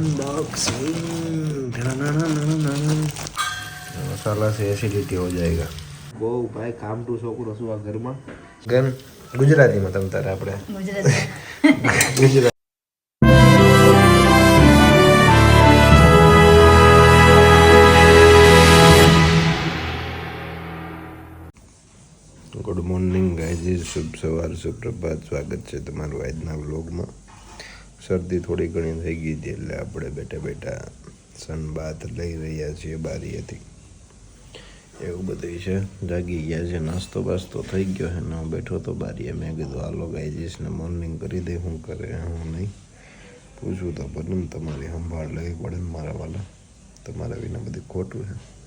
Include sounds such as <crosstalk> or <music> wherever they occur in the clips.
Unboxing मसाला से acidity हो जाएगा બહુ ભાઈ કામ ટુ છોકરો શું આ ઘરમાં ગન ગુજરાતીમાં તમ તારે આપણે Gujarati Gujarat good morning guys સવાર સુપ્રભાત સ્વાગત છે તમારું આજના વ્લોગમાં શરદી થોડી ઘણી થઈ ગઈ હતી એટલે આપણે બેઠા બેઠા સનબાથ લઈ રહ્યા છીએ બારીએથી. એવું બધું છે. જાગી ગયા છે, નાસ્તો બાસ્તો થઈ ગયો છે. ને હું બેઠો તો બારીએ મેં કીધું, હાલો ને મોર્નિંગ કરી દે શું કરે, હું નહીં. પૂછવું તો ને તમારી સંભાળ લેવી પડે ને મારા વાલા? તમારા વિના બધું ખોટું છે.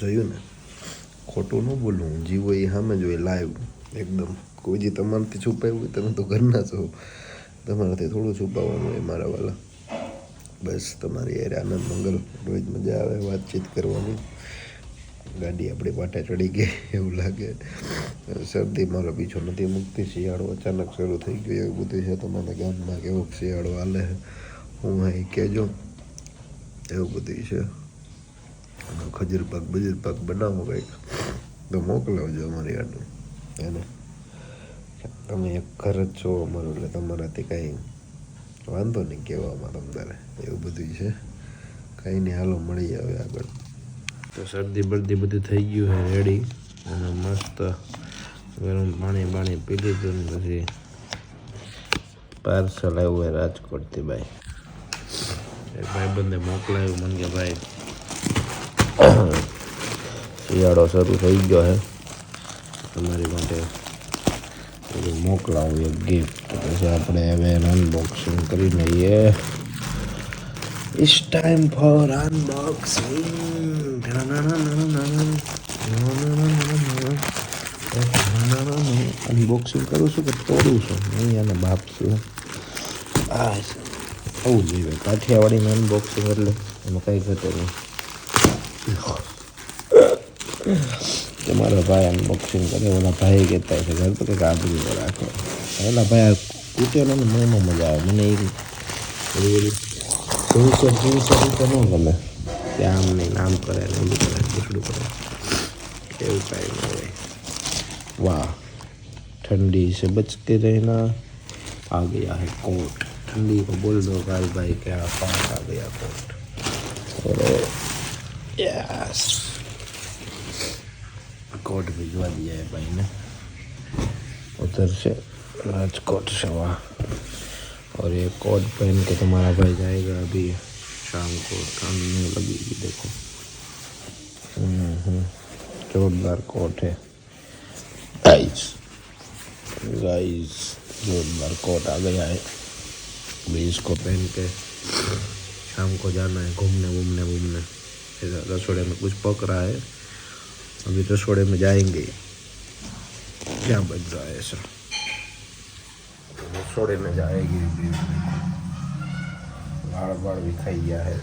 જોયું ને? ખોટું ન બોલવું જીવો એ સામે જોઈએ લાઈવ એકદમ. કોઈ જે તમારાથી છુપાવ્યું હોય, તમે તો ઘરના છો. તમારાથી થોડું છુપાવવાનું હોય મારા વાલા. બસ, તમારી યાર આનંદ, મંગલ. રોજ મજા આવે, વાતચીત કરવાની. ગાડી આપણી પાટે ચડી ગઈ, એવું લાગે. શરદી મારો પીછો નથી મૂકતી, શિયાળો અચાનક શરૂ થઈ ગયો, એવું બધું છે. તમારા ગામમાં કેવો શિયાળો હાલે હું અહીં કહેજો એવું બધું છે. ખજૂર પાક બજીર પાક બનાવો કંઈક, તો મોકલાવજો અમારી આટલું એને તમે એક ઘર જ છો અમારું, એટલે તમારાથી કાંઈ વાંધો નહીં કહેવામાં તમારે. એવું બધું છે? કાંઈ નહીં, હાલો મળી આવે આગળ. તો શરદી બરદી બધું થઈ ગયું છે રેડી અને મસ્ત ગરમ પાણી પાણી પી લીધું ને પછી પાર્સલ આવ્યું હોય રાજકોટથી, ભાઈ. ભાઈ ભાઈબંધે મોકલાયું, મને કે ભાઈ શિયાળો શરૂ થઈ ગયો છે. તમારી માટે મોકલાવું એક ગિફ્ટ પછી આપણે હવે અનબોક્સિંગ કરી લઈએ. It's time for unboxing unboxing કરું છું કે તોડું છું? નહીં અને બાપશું. આ આવું જોઈએ. કાઠિયાવાડીનું અનબોક્સિંગ એટલે એમાં કંઈ ઘટે નહીં. તમારા ભાઈ અનબોક્સિંગ કરે ઓલા ભાઈ કહેતા છે ઘર તો કંઈક આબરૂ રાખો ઓલા ભાઈ આ કૂટેલો ને મને મજા આવે મને એ જીવસો જીવસો રીતે ન ગમે કે આમ નહીં આમ કરે ને ઓલું કરે દૂસરું કરે એવું કાંઈ ન હોય વાહ ठंडी से बच के रहना आ गया है कोट ठंडी को बोल दो भाई भाई क्या पास आ गया कोट और कोट भिजवा दिया है भाई ने उधर से राजकोट से वहाँ। और ये कोट पहन के तुम्हारा भाई जाएगा अभी शाम को। नहीं लगेगी, देखो। जोरदार कोट है। गाइस गाइस जोरदार कोट आ गया है। अभी इसको पहन के शाम को जाना है घूमने घूमने घूमने रसोड़े में कुछ पक रहा है अभी रसोड़े में जाएंगे क्या बज रहा है ऐसा रसोड़े में जाएगी अभी बाड़ बाड़ भी खाई गया है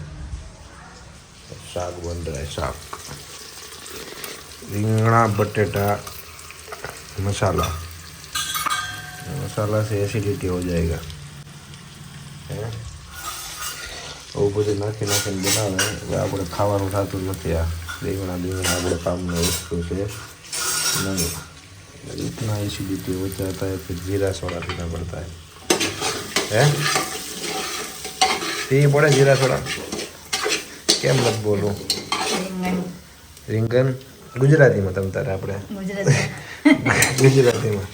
साग बन रहा है साग રીંગણા बटेटा मसाला मसाला से एसिडिटी हो जाएगा હે એવું બધું નાખી નાખીને બનાવે. એટલે આપણે ખાવાનું થતું નથી આ. દેવણા દેવણા આપણે કામની વસ્તુ છે. નહીં ઇતના એસિડિટી હોતા હતા કે જીરા સોડા પીના પડતા હે? તે પડે જીરા સોડા કેમ મત બોલું રીંગણ. ગુજરાતીમાં તમ તારે આપણે? ગુજરાતીમાં.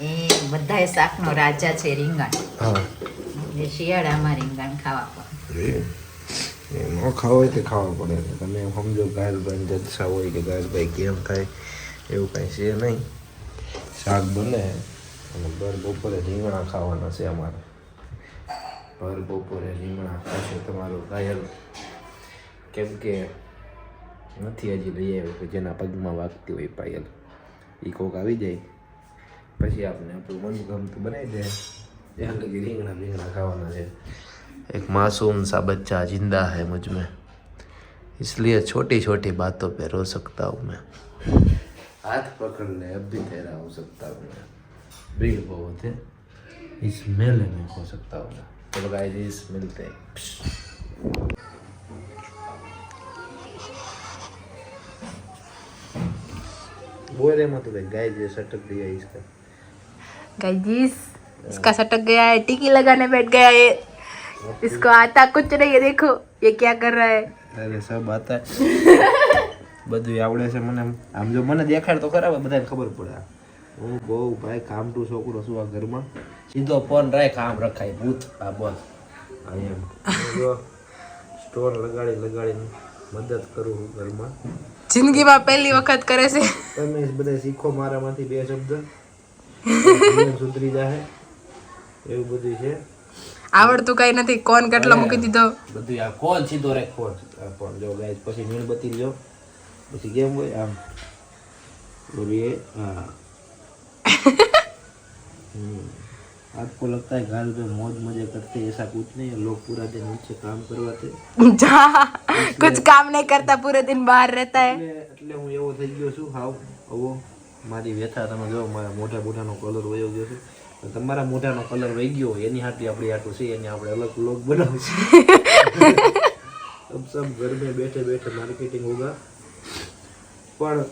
બધા બધાય શાકનો રાજા છે રીંગણ. હા. જે શિયાળામાં રીંગણ હોય તે ખાવા પડે. તમે સમજો ગાયલભાઈ જલસા હોય કે ગાયલભાઈ કેમ થાય એવું કાંઈ છે નહીં. શાક બને અને ભર બપોરે રીંગણા ખાવાના છે અમારે. ભર બપોરે રીંગણા ખાશે તમારું ઘાયલ કેમ કે નથી હજી લઈ આવ્યો કે જેના પગમાં વાગતી હોય પાયલ. એ કોક આવી જાય. પછી આપણે આપણું મનગમતું બનાવી દે. ત્યાં લગી રીંગણા રીંગણા ખાવાના છે एक मासूम सा बच्चा जिंदा है मुझ में इसलिए छोटी छोटी बातों पे रो सकता हूँ मैं हाथ पकड़ ले अब भी तेरा हो सकता हूँ मैं भीड़ बहुत है इस मेले में हो सकता हूँ चलो गाइस मिलते हैं बोल रहे मत भाई गाइस ये सटक दिया इसका गाइस इसका सटक गया है टिकी लगाने बैठ गया है इसको आता कुछ नहीं है देखो ये क्या कर रहा है અરે સબ આતા બધું આવડે છે મને આમ જો મને દેખાડ તો ખરા બધાને ખબર પડે હું બહુ ભાઈ કામ ટુ છોકરો છું આ ઘરમાં સીધો ફોન રાખ આમ રખાય ભૂત આ બસ આ એમ હું જો સ્ટોર લગાડી લગાડીને મદદ કરું છું ઘરમાં જિંદગીમાં પહેલી વખત કરે છે તમે બધા શીખો મારામાંથી બે શબ્દ જીવન <laughs> સુધરી જાય એવું બધું છે આવડતું કઈ નથી કોણ કેટલો મૂકી દીધો બધું આ ફોન સીધો રાખ ફોન આ ફોન જો ગાઈસ પછી મીણબત્તી લ્યો પછી કેમ હોય આમ બોલીએ हाँ हम्म, आपको लगता है घर पे मौज मजे करते हैं ऐसा कुछ नहीं है लोग पूरा दिन नीचे काम करवाते જા कुछ काम नहीं करता पूरे दिन बाहर रहता है એટલે એટલે હું એવો થઈ ગયો છું હાવ આવો મારી વ્યથા તમે જો મારા મોઢા મોઢાનો કલર વયો ગયો છે તમારા મોઢાનો કલર વહી ગયો એની હાટલી આપણી હાટું છે એને આપણે અલગ લોગ બનાવીશું. ઘર <laughs> મેં બેઠે બેઠે માર્કેટિંગ હોગા પણ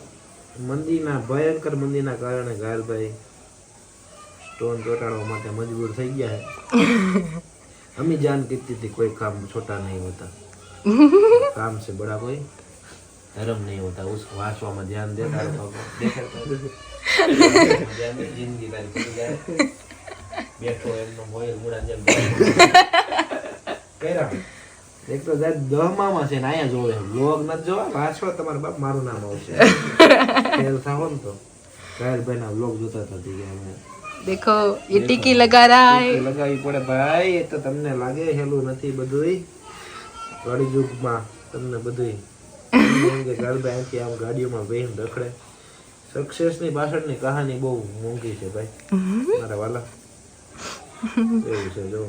મંદીના ભયંકર મંદીના કારણે ઘાયલભાઈ સ્ટોન ચોટાડવા માટે મજબૂર થઈ ગયા છે. અમે જાન કીધી હતી કોઈ કામ છોટા નહીં હોતા. કામ છે બડા કોઈ ધર્મ નહીં હોતા. ઉસ વાંચવામાં ધ્યાન દેતા દેખાતા <laughs> જિંદગી તારી બેઠો એમનો મોયલ મૂળા જેમ કર્યા એક તો સાહેબ દહ મામા છે ને અહીંયા જોવે વ્લોગ નથી જોવા પાછો તમારા બાપ મારું નામ આવશે ફેલ થાવ ને તો કાયલભાઈ ના વ્લોગ જોતા હતા કે અમે દેખો એ ટીકી લગા રહા હે લગાવી પડે ભાઈ એ તો તમને લાગે હેલું નથી બધુંય. ગાડી યુગમાં તમને બધુંય. <laughs> એમ કે આમ ગાડીઓમાં બેહીને રખડે. સક્સેસની પાછળની કહાની બહુ મોંઘી છે ભાઈ. મારા વાલા. એવું છે જો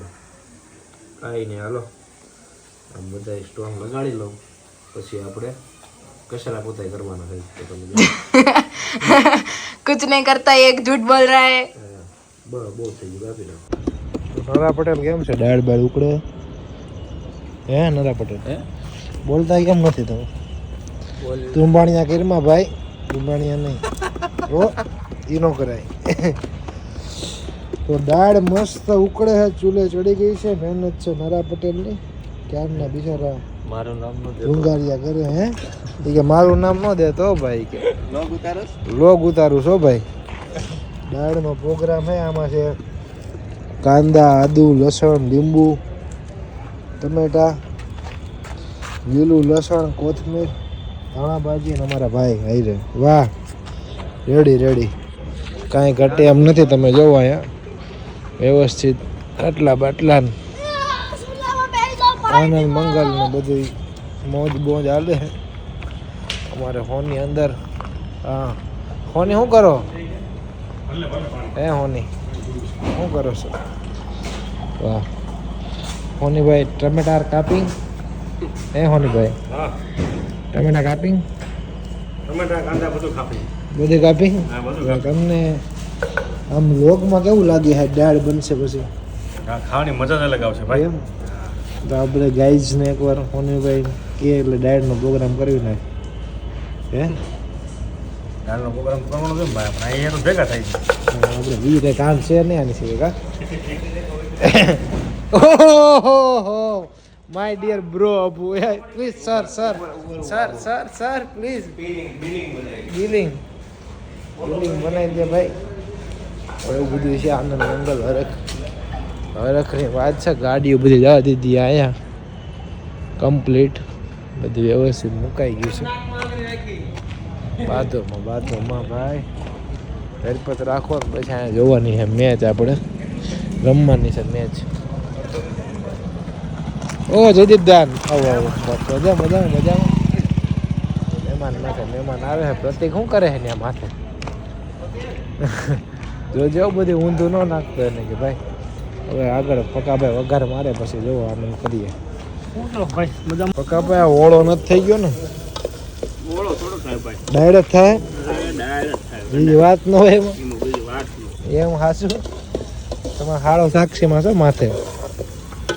કાંઈ નહીં હાલો. આમ બધા સ્ટોન લગાડી લઉં. પછી આપણે કચરા પોતા કરવાના છે તમે કુછ નહીં કરતા એક જૂઠ બોલ રહા. હે બસ બહુ થઈ ગયું આપી દઉં નરા પટેલ કેમ છે? દાળ બાળ ઉકળે? હે નરા પટેલ? હે? બોલતા કેમ નથી તમે? તુંબાણીયા કિરમાં ભાઈ. તુંબાણીયા નહીં. ઓ ઈ નો કરાય. તો દાળ મસ્ત ઉકળે છે ચૂલે ચડી ગઈ છે મહેનત છે નરા પટેલની. ક્યારના બિચારા મારું નામ નો ડુંગારિયા કરે હે? એ કે મારું નામ ન દેતો ભાઈ કે. લોગ ઉતારસ? લોગ ઉતારું છો ભાઈ. દાળનો પ્રોગ્રામ હે આમાં છે કાંદા આદુ લસણ લીંબુ ટમેટા લીલું લસણ કોથમીર ધાણા ભાજી અને અમારા ભાઈ હાઈરે વાહ. રેડી રેડી કાંઈ ઘટે એમ નથી તમે જોવો અહીંયા. વ્યવસ્થિત આટલા બાટલા આનંદ મંગલ ને બધી મોજ બોજ હાલે અમારે હોની અંદર. હા. હોની શું કરો? હે હોની? શું કરો છો? વાહ. હોનીભાઈ ટમેટાર કાપી હે હોનીભાઈ? ટમેટા કાપી ટમેટા કાંદા બધું કાપી બધી કાપી? તમને આમ લોગમાં કેવું લાગે છે? દાળ બનશે પછી? ખાવાની મજા જ અલગ આવશે ભાઈ. એમ? તો આપણે ગાઈઝને એકવાર હોનીભાઈ કે એટલે ડાયટનો પ્રોગ્રામ કરવી નાખે. હે? દાળનો પ્રોગ્રામ કરવાનો છે ભાઈ? આપણે અહીંયા તો ભેગા થાય છે. આપણે કઈ કામ છે નહીં આની સિવાય કા? <laughs> ઓહો my dear bro Abu please sir sir sir sir sir please billing billing બનાવી દે ભાઈ. એવું બધું છે, આનંદ, મંગલ, હરખ. હરખની વાત છે, ગાડીઓ બધી જવા દીધી અહીંયા. કમ્પ્લીટ બધું વ્યવસ્થિત મુકાઈ ગયું છે. બાથરૂમમાં બાથરૂમમાં ભાઈ. ઘરપત રાખો ને પછી અહીંયા જોવાની છે મેચ આપણે. રમવાની છે મેચ ઓ, જયદીપ દાન. આવો આવો. મજા મજા મજામાં. મહેમાન નાખે મહેમાન આવે છે. પ્રતિક શું કરે છે ને આ માથે જો બધી ઊંધું ન નાખતો એને કે ભાઈ હવે આગળ પકાભાઈ વઘાર મારે પછી જોવો આનંદ કરીએ. ભાઈ પકાભાઈ આ ઓળો નથી થઈ ગયો ને? ભાઈ. ડાયરેક્ટ થાય? બીજી વાત ન હોય એમાં? એમાં બધી વાત ન એમ હાસું તમે હાળો સાક્ષીમાં છો માથે.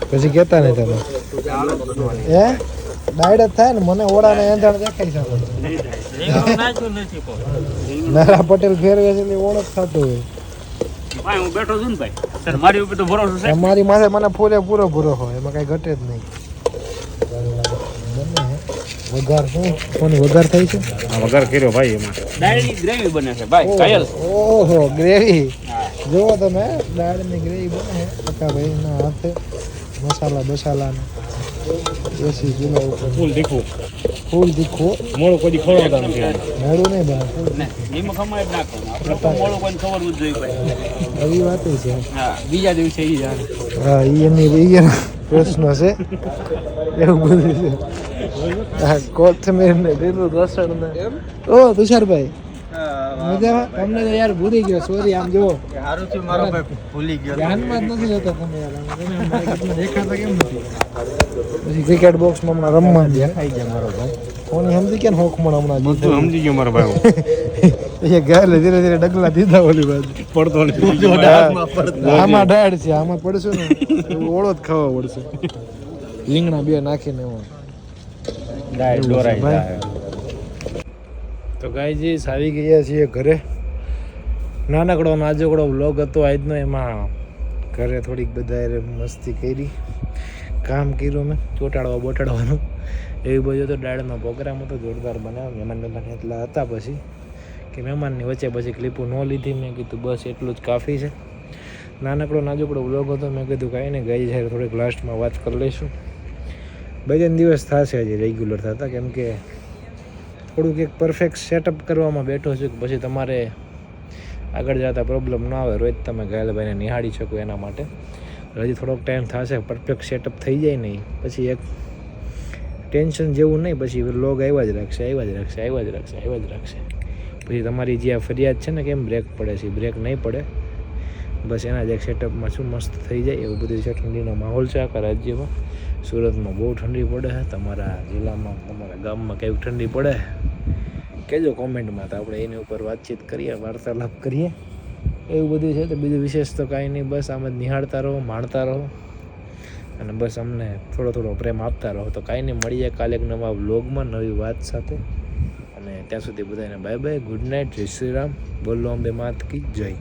પછી કહેતા નહીં તમે. હે? ડાયરેક્ટ થાય ને મને ઓળાને એંધાણ દેખાઈ શકો નારા પટેલ ફેરવે છે એટલે ઓળખ થતું હોય. ભાઈ હું બેઠો છું ને ભાઈ. સર મારી ઉપર તો ભરોસો છે? મારી માથે મને પૂરે પૂરો પૂરો હોય એમાં કઈ ઘટે જ નહીં. વઘાર શું? કોની વઘાર થઈ છે? આ વઘાર કર્યો ભાઈ એમાં. ડાળની ગ્રેવી બને છે ભાઈ કાયલ. ઓહો ગ્રેવી જુઓ તમે ડાળની ગ્રેવી બને છે. પકાભાઈના હાથે મસાલા બસાલા એસી કિલો ઉપર. ફૂલ તીખું ફૂલ દીખો. મોળો કોઈ ખવડાવતા નથી એને. નહીં બને. નિમક અમારે તો મોળું કોઈને ખબર જ જોઈ ભાઈ. એવી વાત છે. હા બીજા દિવસે એ જાણે હા ઈ એમની એનો પ્રશ્ન છે. એવું બધું છે. હા કોથમીર ને લીલું લસણ ને ઓ તુષારભાઈ. મજામાં? તમને તો યાર ભૂલી ગયો સોરી આમ જુઓ. સારું છે મારો ભાઈ ભૂલી ગયો. ધ્યાનમાં જ નથી લેતો તમે યાર <laughs> દેખાતા કેમ નથી? પછી ક્રિકેટ બોક્સમાં હમણાં રમવા ગયા. ગયા મારો ભાઈ. ફોન સમજી કે હોકમણ હમણાં બધું સમજી ગયો મારો ભાઈ. એ ગાલે ધીરે ધીરે ડગલા દીધા ઓલી બાજુ. પડતો આમાં ડાળ છે આમાં પડશે ને. ઓળો જ ખાવા પડશે. <laughs> રીંગણા બે નાખીને એમાં. ડાય ડોરાઈ જાય તો ગાયજી આવી ગયા છીએ ઘરે. નાનકડો નાજકડો વ્લોગ હતો, આજનો એમાં ઘરે થોડીક બધા મસ્તી કરી. કામ કર્યું મેં, ચોટાડવા બોટાડવાનું. એવી બધું તો ડાળનો પ્રોગ્રામ હતો, જોરદાર બનાવ્યો. મહેમાન મહેમાન એટલા હતા પછી કે મહેમાનની વચ્ચે પછી ક્લિપો ન લીધી. મેં કીધું, બસ એટલું જ કાફી છે. નાનકડો નાજકડો વ્લોગ હતો, મેં કીધું, કાંઈ નહીં ગઈ જાય થોડીક લાસ્ટમાં વાત કરી લઈશું. બે ત્રણ દિવસ થશે હજી રેગ્યુલર થતા, કેમ કે થોડુંક એક પરફેક્ટ સેટઅપ કરવામાં બેઠો છું કે પછી તમારે આગળ જતા પ્રોબ્લેમ ન આવે રોજ તમે ઘાયલભાઈને નિહાળી શકો એના માટે. હજી થોડોક ટાઈમ થશે પરફેક્ટ સેટઅપ થઈ જાય નહીં. પછી એક ટેન્શન જેવું નહીં, પછી લોગ આવ્યા જ રાખશે, આવ્યા જ રાખશે, આવ્યા જ રાખશે, આવ્યા જ રાખશે. પછી તમારી જે આ ફરિયાદ છે ને કેમ બ્રેક પડે છે બ્રેક નહીં પડે. બસ એના જ એક સેટઅપમાં શું મસ્ત થઈ જાય, એવું બધું ઠંડીનો માહોલ છે આખા રાજ્યમાં. સુરતમાં બહુ ઠંડી પડે તમારા જિલ્લામાં, તમારા ગામમાં કેવી ઠંડી પડે કહેજો કોમેન્ટમાં, તો આપણે એની ઉપર વાતચીત કરીએ, વાર્તાલાપ કરીએ. એવું બધું છે, તો બીજું વિશેષ તો કાંઈ નહીં, બસ આમ જ નિહાળતા રહો, માણતા રહો. અને બસ અમને થોડો થોડો પ્રેમ આપતા રહો. તો કાંઈ નહીં, મળીએ કાલે એક નવા વ્લોગમાં, નવી વાત સાથે. અને ત્યાં સુધી બધાને બાય બાય ગુડ નાઇટ જય શ્રી રામ. બોલો અંબે માત કી, જય.